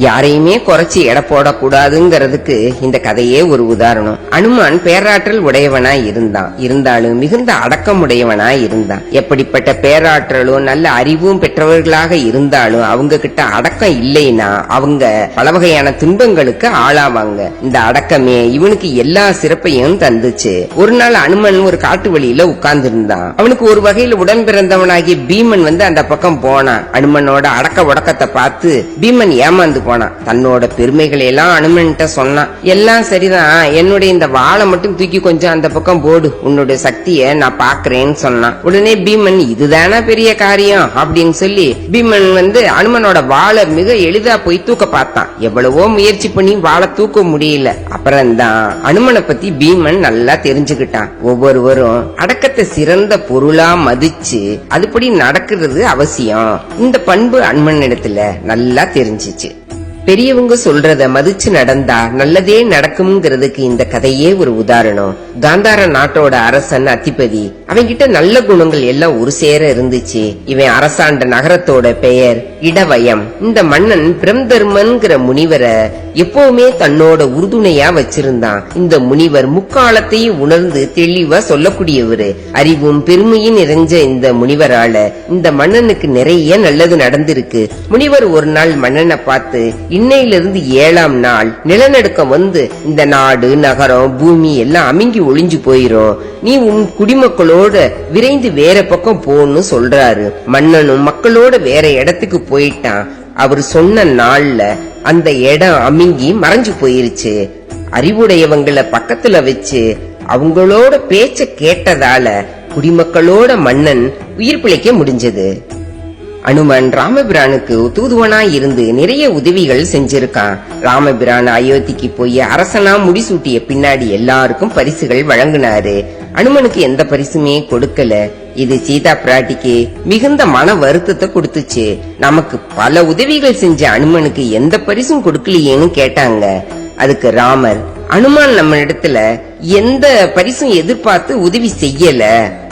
யாரையுமே குறைச்சி எடை போடக்கூடாதுங்கிறதுக்கு இந்த கதையே ஒரு உதாரணம். அனுமான் பேராற்றல் உடையவனா இருந்தான். இருந்தாலும் மிகுந்த அடக்கம் உடையவனா இருந்தான். எப்படிப்பட்ட பேராற்றலும் நல்ல அறிவும் பெற்றவர்களாக இருந்தாலும் அவங்க கிட்ட அடக்கம் இல்லைன்னா அவங்க பல வகையான துன்பங்களுக்கு ஆளாவாங்க. இந்த அடக்கமே இவனுக்கு எல்லா சிறப்பையும் தந்துச்சு. ஒரு நாள் அனுமன் ஒரு காட்டு வழியில உட்கார்ந்து இருந்தான் அவனுக்கு ஒரு வகையில் உடன் பிறந்தவனாகிய பீமன் வந்து அந்த பக்கம் போனான். அனுமனோட அடக்க உடக்கத்தை பார்த்து பீமன் ஏமாந்து போனான் தன்னோட பெருமைகளை எல்லாம் அனுமன்ட்ட சொன்னான். எல்லாம் சரிதான். என்னுடைய இந்த வாழை மட்டும் தூக்கி கொஞ்சம் அந்த பக்கம் போடு. உன்னுடைய சக்தியை நான் பாக்குறேன்னு சொன்னான். உடனே பீமன் இதுதானே பெரிய காரியம்? அப்படின்னு சொல்லி பீமன் வந்து அனுமனோட வாழை மிக எளிதா போய் தூக்க பார்த்தான். எவ்வளவோ முயற்சி பண்ணி வாழை தூக்க முடியல. அப்புறம்தான் அனுமனை பத்தி பீமன் நல்லா தெரிஞ்சுக்கிட்டான். ஒவ்வொருவரும் அடக்கத்தை சிறந்த பொருளா மதிச்சு அதுபடி நடக்கிறது அவசியம். இந்த பண்பு அனுமன் இடத்துல நல்லா தெரிஞ்சிச்சு. பெரியவங்க சொல்றத மதிச்சு நடந்தா நல்லதே நடக்கும்ங்கிறதுக்கு இந்த கதையே ஒரு உதாரணம். காந்தார நாட்டோட அரசன் அத்திபதி அவங்கிட்ட நல்ல குணங்கள் எல்லாம் ஒரு சேர இருந்துச்சு. இவன் அரசாண்ட நகரத்தோட பெயர் இடவயம். இந்த மன்னன் பிரம்தர்மன்கிற முனிவரை எப்பவுமே தன்னோட உறுதுணையா வச்சிருந்தான். இந்த முனிவர் முக்காலத்தையும் உணர்ந்து தெளிவா சொல்லக்கூடியவரு. அறிவும் பெருமையும் நிறைஞ்ச இந்த முனிவரால இந்த மன்னனுக்கு நிறைய நல்லது நடந்திருக்கு. முனிவர் ஒரு நாள் மன்னனை பார்த்து இன்னையிலிருந்து ஏழாம் நாள் நிலநடுக்கம் வந்து இந்த நாடு நகரம் பூமி எல்லாம் அமுங்கி ஒளிஞ்சு போயிரும். நீ உன் குடிமக்களோட விரைந்து வேற பக்கம் போன்னு சொல்றாரு. மன்னனும் மக்களோட வேற இடத்துக்கு போயிட்டான். அவர் சொன்ன நாள்ல அந்த இடம் அமிங்கி மறைஞ்சு போயிருச்சு. அறிவுடையவங்கள பக்கத்துல வச்சு அவங்களோட பேச்ச கேட்டதால குடிமக்களோட மன்னன் உயிர் பிழைக்க முடிஞ்சது. அனுமன் ராமபிரானுக்கு தூதுவனா இருந்து நிறைய உதவிகள் செஞ்சிருக்கான் ராமபிரான் அயோத்திக்கு போய் அரசனா முடிசூட்டிய பின்னாடி எல்லாருக்கும் பரிசுகள் வழங்கினாரு. அனுமனுக்கு எந்த பரிசுமே கொடுக்கல. இது சீதா பிராட்டிக்கு மிகுந்த மன வருத்தத்தை கொடுத்துச்சு. நமக்கு பல உதவிகள் செஞ்ச அனுமனுக்கு எந்த பரிசும் கொடுக்கலையேன்னு கேட்டாங்க. அதுக்கு ராமர் அனுமான் நம்ம இடத்துல எந்த பரிசும் எதிர்பார்த்து உதவி செய்யல.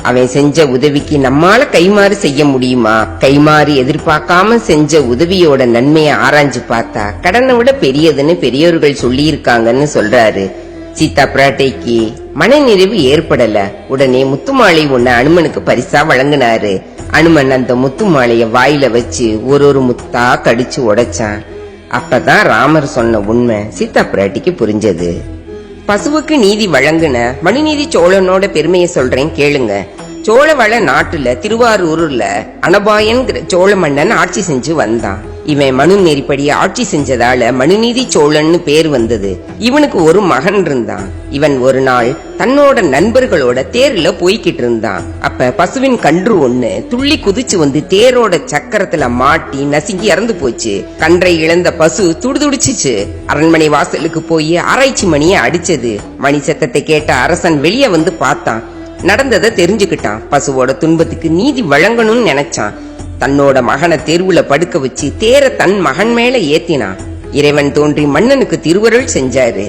அவன் செஞ்ச உதவிக்கு நம்மால கைமாறு செய்ய முடியுமா? கைமாறு எதிர்பார்க்காம செஞ்ச உதவியோட நன்மையை ஆராய்ஞ்சு பார்த்தா கடனை விட பெரியதுன்னு பெரியோர்கள் சொல்லி இருக்காங்கன்னு சொல்றாரு. சீதா பிராட்டைக்கு மனநிறைவு ஏற்படல. உடனே முத்துமாலை ஒண்ணு அனுமனுக்கு பரிசா வழங்கினாரு. அனுமன் அந்த முத்துமாலைய வாயில வச்சு ஒரு ஒரு முத்தா கடிச்சு உடைச்சான். அப்பதான் ராமர் சொன்ன உண்மை சீதா பிராட்டிக்கு புரிஞ்சது. பசுவுக்கு நீதி வழங்குன மணிநீதி சோழனோட பெருமையை சொல்றேன் கேளுங்க. சோழவள நாட்டுல திருவாரூர்ல அனபாயன்கிற சோழ மன்னன் ஆட்சி செஞ்சு வந்தான். இவன் மனு நெறிப்படி ஆட்சி செஞ்சதால மனுநீதி சோழன்னு பேர் வந்தது. இவனுக்கு ஒரு மகன் இருந்தான். இவன் ஒரு நாள் தன்னோட நண்பர்களோட தேர்ல போய்கிட்டு இருந்தான். அப்ப பசுவின் கன்று ஒண்ணு துள்ளி குதிச்சு வந்து தேரோட சக்கரத்துல மாட்டி நசுங்கி இறந்து போச்சு. கன்றை இழந்த பசு துடுதுடிச்சிச்சு. அரண்மனை வாசலுக்கு போய் ஆராய்ச்சி மணியை அடிச்சது. மணி சத்தத்தை கேட்ட அரசன் வெளியே வந்து பார்த்தான். நடந்ததை தெரிஞ்சுக்கிட்டான். பசுவோட துன்பத்துக்கு நீதி வழங்கணும்னு நினைச்சான். தன்னோட மகனை தெருவுல படுக்க வச்சு தேர தன் மகன் மேல ஏத்தினான் இறைவன் தோன்றி மன்னனுக்கு திருவருள் செஞ்சாரு.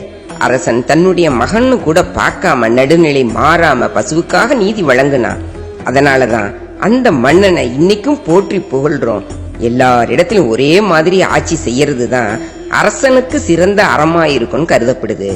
அரசன் தன்னுடைய மகன்னு கூட பார்க்காம நடுநிலை மாறாம பசுவுக்காக நீதி வழங்கினான் அதனாலதான் அந்த மன்னனை இன்னைக்கும் போற்றி புகழ்றோம். எல்லாரிடத்திலும் ஒரே மாதிரி ஆட்சி செய்யறது தான் அரசனுக்கு சிறந்த அறமா இருக்கும்னு கருதப்படுது.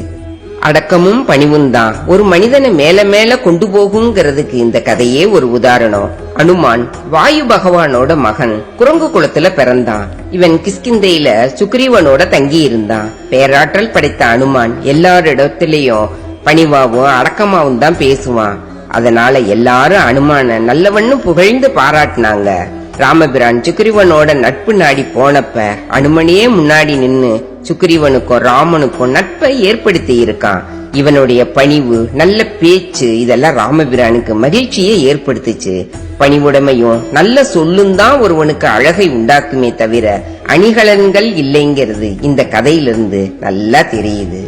அடக்கமும் பணிவும் தான். ஒரு மனிதனை மேல மேல கொண்டு போகுங்கிறதுக்கு இந்த கதையே ஒரு உதாரணம். அனுமான் வாயு பகவானோட மகன் குரங்கு குளத்துல பிறந்தான். இவன் கிஸ்கிந்தையில சுக்ரீவனோட தங்கி இருந்தான் பேராற்றல் படைத்த அனுமான் எல்லாரிடத்திலையும் பணிவாவும் அடக்கமாவும் தான் பேசுவான். அதனால எல்லாரும் அனுமான நல்லவன்னு புகழ்ந்து பாராட்டினாங்க. ராமபிரான் சுக்ரீவனோட நட்பு நாடி போனப்ப அனுமனியே முன்னாடி நின்னு சுக்ரீவனுக்கும் ராமனுக்கும் நட்பை ஏற்படுத்தி இருக்கான். இவனுடைய பணிவு நல்ல பேச்சு இதெல்லாம் ராமபிரானுக்கு மகிழ்ச்சியை ஏற்படுத்துச்சு. பணிவுடைமையும் நல்ல சொல்லும் தான் ஒருவனுக்கு அழகை உண்டாக்குமே தவிர அணிகலன்கள் இல்லைங்கிறது இந்த கதையிலிருந்து நல்லா தெரியுது.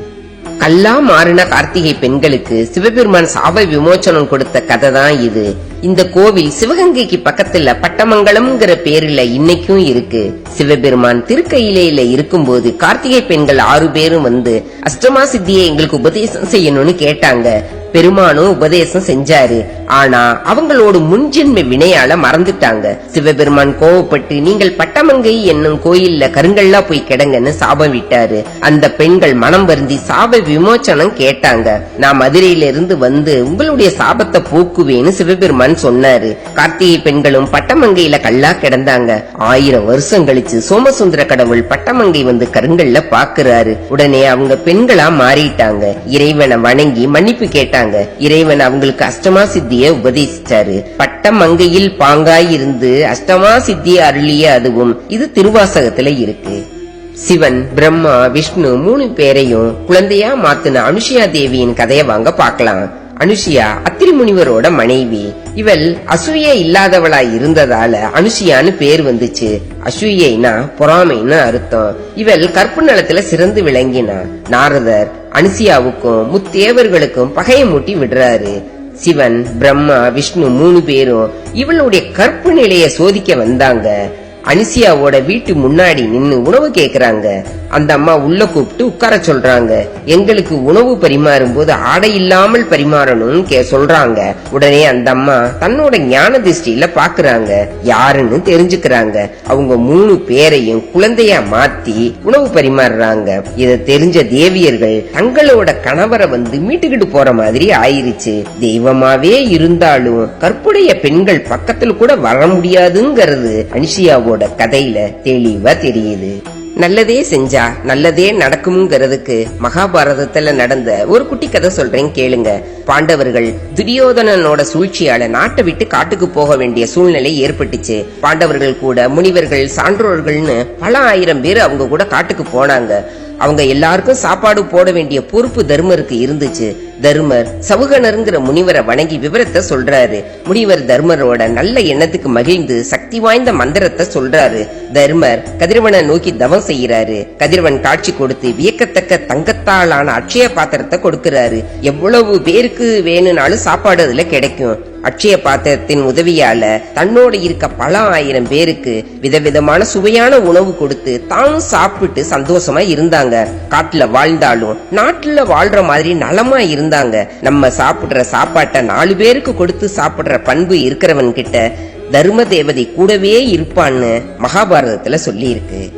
அல்லா மாறின கார்த்திகை பெண்களுக்கு சிவபெருமான் சாப விமோச்சனம் கொடுத்த கதை தான் இது. இந்த கோவில் சிவகங்கைக்கு பக்கத்துல பட்டமங்கலம்ங்கிற பேர்ல இன்னைக்கும் இருக்கு. சிவபெருமான் திருக்கையிலையில இருக்கும்போது கார்த்திகை பெண்கள் ஆறு பேரும் வந்து அஷ்டமா சித்தியை எங்களுக்கு உபதேசம் செய்யணும்னு கேட்டாங்க. பெருமானும் உபதேசம் செஞ்சாரு. ஆனா அவங்களோட முன்ஜென்ம வினையால மறந்துட்டாங்க. சிவபெருமான் கோவப்பட்டு நீங்கள் பட்டமங்கை என்னும் கோயில்ல கருங்கல்லா போய் கிடங்கன்னு சாபம் விட்டாரு. அந்த பெண்கள் மனம் வருந்தி சாப விமோச்சனம் கேட்டாங்க. நான் மதுரையில இருந்து வந்து உங்களுடைய சாபத்தை போக்குவேன்னு சிவபெருமான் சொன்னாரு. கார்த்திகை பெண்களும் பட்டமங்கையில கல்லா கிடந்தாங்க. ஆயிரம் வருஷம் கழிச்சு சோமசுந்தர கடவுள் பட்டமங்கை வந்து கருங்கல்ல பாக்குறாரு. உடனே அவங்க பெண்களா மாறிட்டாங்க. இறைவனை வணங்கி மன்னிப்பு கேட்டாங்க. இறைவன் அவங்களுக்கு அஷ்டமா சித்திய உபதேசிச்சாரு. பட்டமங்கையில் பாங்காய் இருந்து அஷ்டமா சித்திய அருளிய அதுவும் இது திருவாசகத்துல இருக்கு. சிவன் பிரம்மா விஷ்ணு மூணு பேரையும் குழந்தையா மாத்தின அனுஷியா தேவியின் கதையை வாங்க பாக்கலாம் அனுஷியா அத்திரி முனிவரோட மனைவி. இவள் அசூய இல்லாதவளா இருந்ததால அனுஷியான்னு பேர் வந்துச்சு. அசூயைனா பொறாமைன்னு அர்த்தம். இவள் கற்பு நலத்துல சிறந்து விளங்கினா. நாரதர் அனுசியாவுக்கும் முத்தேவர்களுக்கும் பகையை மூட்டி விடுறாரு. சிவன் பிரம்மா விஷ்ணு மூணு பேரும் இவளுடைய கற்பு நிலைய சோதிக்க வந்தாங்க. அனிசியாவோட வீட்டு முன்னாடி நின்னு உணவு கேக்குறாங்க. அந்த அம்மா உள்ள கூப்பிட்டு உட்கார சொல்றாங்க. எங்களுக்கு உணவு பரிமாறும் போது ஆடை இல்லாமல் பரிமாறணும்னு கே சொல்றாங்க. உடனே அந்த அம்மா தன்னோட ஞான திருஷ்டியில பாக்குறாங்க. யாருன்னு தெரிஞ்சுக்கிறாங்க. அவங்க மூணு பேரையும் குழந்தையா மாத்தி உணவு பரிமாறுறாங்க. இத தெரிஞ்ச தேவியர்கள் தங்களோட கணவரை வந்து மீட்டுக்கிட்டு போற மாதிரி ஆயிருச்சு. தெய்வமாவே இருந்தாலும் கற்புடைய பெண்கள் பக்கத்துல கூட வர முடியாதுங்கிறது அனிஷியாவோட கதையில தெளிவா தெரியுது. நல்லதே செஞ்சா நல்லதே நடக்கும்ங்கிறதுக்கு மகாபாரதத்துல நடந்த ஒரு குட்டி கதை சொல்றேன் கேளுங்க. பாண்டவர்கள் துரியோதனனோட சூழ்ச்சியால நாட்டை விட்டு காட்டுக்கு போக வேண்டிய சூழ்நிலை ஏற்பட்டுச்சு. பாண்டவர்கள் கூட முனிவர்கள் சான்றோர்கள்னு பல ஆயிரம் பேர் அவங்க கூட காட்டுக்கு போனாங்க. அவங்க எல்லாருக்கும் சாப்பாடு போட வேண்டிய பொறுப்பு தர்மருக்கு இருந்துச்சு. தர்மர் சவுகணருங்கிற முனிவரை வணங்கி விவரத்தை சொல்றாரு. முனிவர் தர்மரோட நல்ல எண்ணத்துக்கு மகிழ்ந்து சக்தி வாய்ந்த மந்திரத்தை சொல்றாரு. தர்மர் கதிரவனை நோக்கி தவம் செய்யறாரு கதிரவன் காட்சி கொடுத்து வியக்கத்தக்க தங்கத்தாலான அட்சய பாத்திரத்தை கொடுக்கிறாரு. எவ்வளவு பேருக்கு வேணும்னாலும் சாப்பாடு அதுல கிடைக்கும். அட்சய பாத்திரத்தின் உதவியால தன்னோட இருக்க பல ஆயிரம் பேருக்கு விதவிதமான சுவையான உணவு கொடுத்து தானும் சாப்பிட்டு சந்தோஷமா இருந்தாங்க. காட்டுல வாழ்ந்தாலும் நாட்டுல வாழ்ற மாதிரி நலமா இருந்தாங்க. நம்ம சாப்பிடுற சாப்பாட்டை நாலு பேருக்கு கொடுத்து சாப்பிடுற பண்பு இருக்கிறவன் கிட்ட தர்ம தேவதை கூடவே இருப்பான்னு மகாபாரதத்துல சொல்லி இருக்கு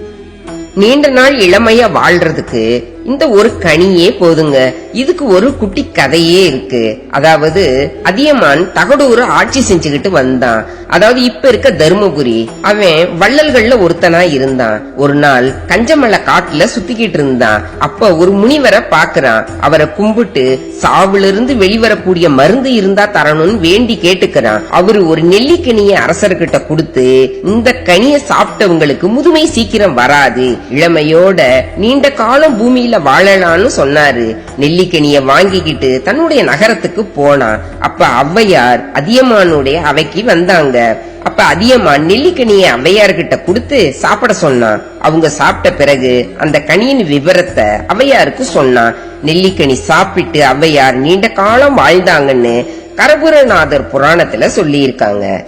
நீண்ட நாள் இளமையா வாழ்றதுக்கு இந்த ஒரு கனியே போதுங்க. இதுக்கு ஒரு குட்டி கதையே இருக்கு. அதாவது அதியமான் தகடூர் ஆட்சி செஞ்சுக்கிட்டு வந்தான். அதாவது இப்ப இருக்க தருமபுரி. அவன் வள்ளல்கள்ல ஒருத்தனா இருந்தான். ஒரு நாள் கஞ்சமல்ல காட்டுல சுத்திக்கிட்டு இருந்தான். அப்ப ஒரு முனிவரை பாக்குறான். அவரை கும்பிட்டு சாவுல இருந்து வெளிவரக்கூடிய மருந்து இருந்தா தரணும்னு வேண்டி கேட்டுக்கிறான். அவரு ஒரு நெல்லிக்கனிய அரசர்கிட்ட கொடுத்து இந்த கனிய சாப்பிட்டவங்களுக்கு முதுமை சீக்கிரம் வராது. இளமையோட நீண்ட காலம் பூமியில வாழலாம்னு சொன்னாரு. நெல்லிக்கனிய வாங்கிக்கிட்டு தன்னுடைய நகரத்துக்கு போனான். அப்ப ஔவையார் அதியமானுடைய அவைக்கு வந்தாங்க. அப்ப அதியமான் நெல்லிக்கனிய அவையார்கிட்ட கொடுத்து சாப்பிட சொன்னான். அவங்க சாப்பிட்ட பிறகு அந்த கனியின் விவரத்தை ஔவையாருக்கு சொன்னான். நெல்லிக்கனி சாப்பிட்டு ஔவையார் நீண்ட காலம் வாழ்ந்தாங்கன்னு கரபுரநாதர் புராணத்துல சொல்லி இருக்காங்க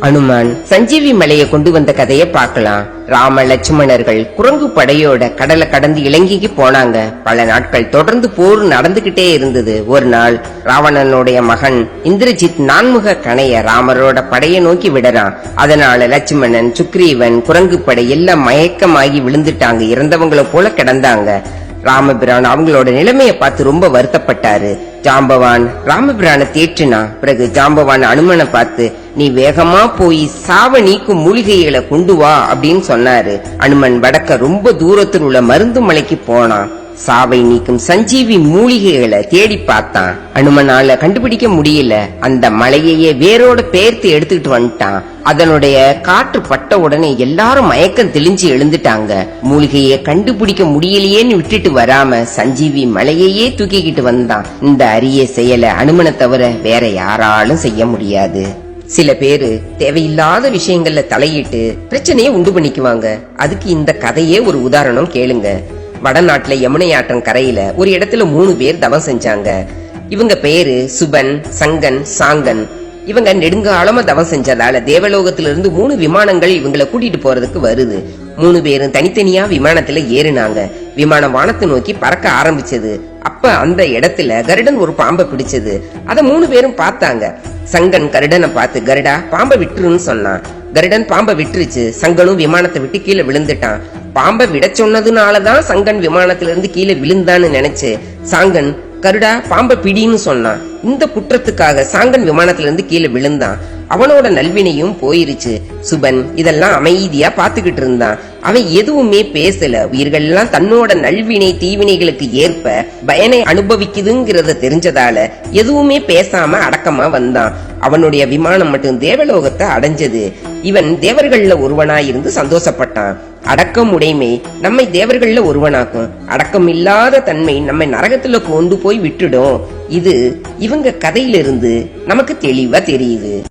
அனுமான் சஞ்சீவி மலையை கொண்டு வந்த கதையை பார்க்கலாம். ராம லட்சுமணர்கள் குரங்கு படையோட கடலை கடந்து இலங்கைக்கு போனாங்க. பல நாட்கள் தொடர்ந்து போர் நடந்துகிட்டே இருந்தது. ஒரு நாள் ராவணனுடைய மகன் இந்திரஜித் நான்முக கணைய ராமரோட படையை நோக்கி விடறான். அதனால லட்சுமணன் சுக்ரீவன் குரங்கு படை எல்லாம் மயக்கமாகி விழுந்துட்டாங்க. இறந்தவங்களை போல கிடந்தாங்க. ராமபிரான் அவங்களோட நிலைமைய பார்த்து ரொம்ப வருத்தப்பட்டாரு. ஜாம்பவான் ராமபிரானை தேற்றினா பிறகு ஜாம்பவான் அனுமனை பார்த்து நீ வேகமா போய் சாவ நீக்கும் மூலிகைகளை கொண்டு வா அப்படின்னு சொன்னாரு. அனுமன் வடக்க ரொம்ப தூரத்தில் உள்ள மருந்து மலைக்கு போனான். சாவை நீக்கும் சஞ்சீவி மூலிகைகளை தேடி பார்த்தான். அனுமனால கண்டுபிடிக்க முடியல. அந்த மலையையே வேரோட பேர்த்து எடுத்துக்கிட்டு வந்துட்டான். அதனுடைய காற்று பட்ட உடனே எல்லாரும் மயக்கம் தெளிஞ்சு எழுந்துட்டாங்க. மூலிகையை கண்டுபிடிக்க முடியலையேன்னு விட்டுட்டு வராம சஞ்சீவி மலையையே தூக்கிக்கிட்டு வந்தான். இந்த அரிய செயலை அனுமனை தவிர வேற யாராலும் செய்ய முடியாது. சில பேரு தேவையில்லாத விஷயங்கள்ல தலையிட்டு பிரச்சனையை உண்டு பண்ணிக்குவாங்க. அதுக்கு இந்த கதையே ஒரு உதாரணம் கேளுங்க. வடநாட்டுல யமுனை ஆற்றம் கரையில ஒரு இடத்துல மூணு பேர் தவம் செஞ்சாங்க. இவங்க பேரு சுபன் சங்கன் சாங்கன். இவங்க நெடுங்காலமா தவம் செஞ்சதால தேவலோகத்திலிருந்து மூணு விமானங்கள் இவங்களை கூட்டிட்டு போறதுக்கு வருது. மூணு பேரும் தனித்தனியா விமானத்துல ஏறினாங்க. விமானம் வானத்தை நோக்கி பறக்க ஆரம்பிச்சது. அப்ப அந்த இடத்துல கருடன் ஒரு பாம்பை பிடிச்சது. அத மூணு பேரும் பார்த்தாங்க. சங்கன் கருடனை பார்த்து கருடா பாம்பை விட்டுருன்னு சொன்னான். கருடன் பாம்பை விட்டுருச்சு. சங்கனும் விமானத்தை விட்டு கீழே விழுந்துட்டான். பாம்பை விட சொன்னதுனாலதான் சங்கன் விமானத்துல இருந்து கீழே விழுந்தான்னு நினைச்சு சாங்கன் கருடா பாம்பை பிடின்னு சொன்னான். இந்த குற்றத்துக்காக சாங்கன் விமானத்துல இருந்து கீழே விழுந்தான். அவனோட நல்வினையும் போயிருச்சு. சுபன் இதெல்லாம் அமைதியா பாத்துக்கிட்டு இருந்தான். அவன் எதுவுமே பேசல. உயிர்கள்லாம் தன்னோட நல்வினை தீவினைகளுக்கு ஏற்ப பயனை அனுபவிக்குதுங்கிறத தெரிஞ்சதால எதுவுமே பேசாம அடக்கமா வந்தான். அவனுடைய விமானம் மட்டும் தேவலோகத்தை அடைஞ்சது. இவன் தேவர்கள்ல ஒருவனாயிருந்து சந்தோஷப்பட்டான். அடக்கம் உடைமை நம்மை தேவர்கள்ல ஒருவனாக்கும். அடக்கம் இல்லாத தன்மை நம்மை நரகத்துல கொண்டு போய் விட்டுடும். இது இவங்க கதையிலிருந்து நமக்கு தெளிவா தெரியுது.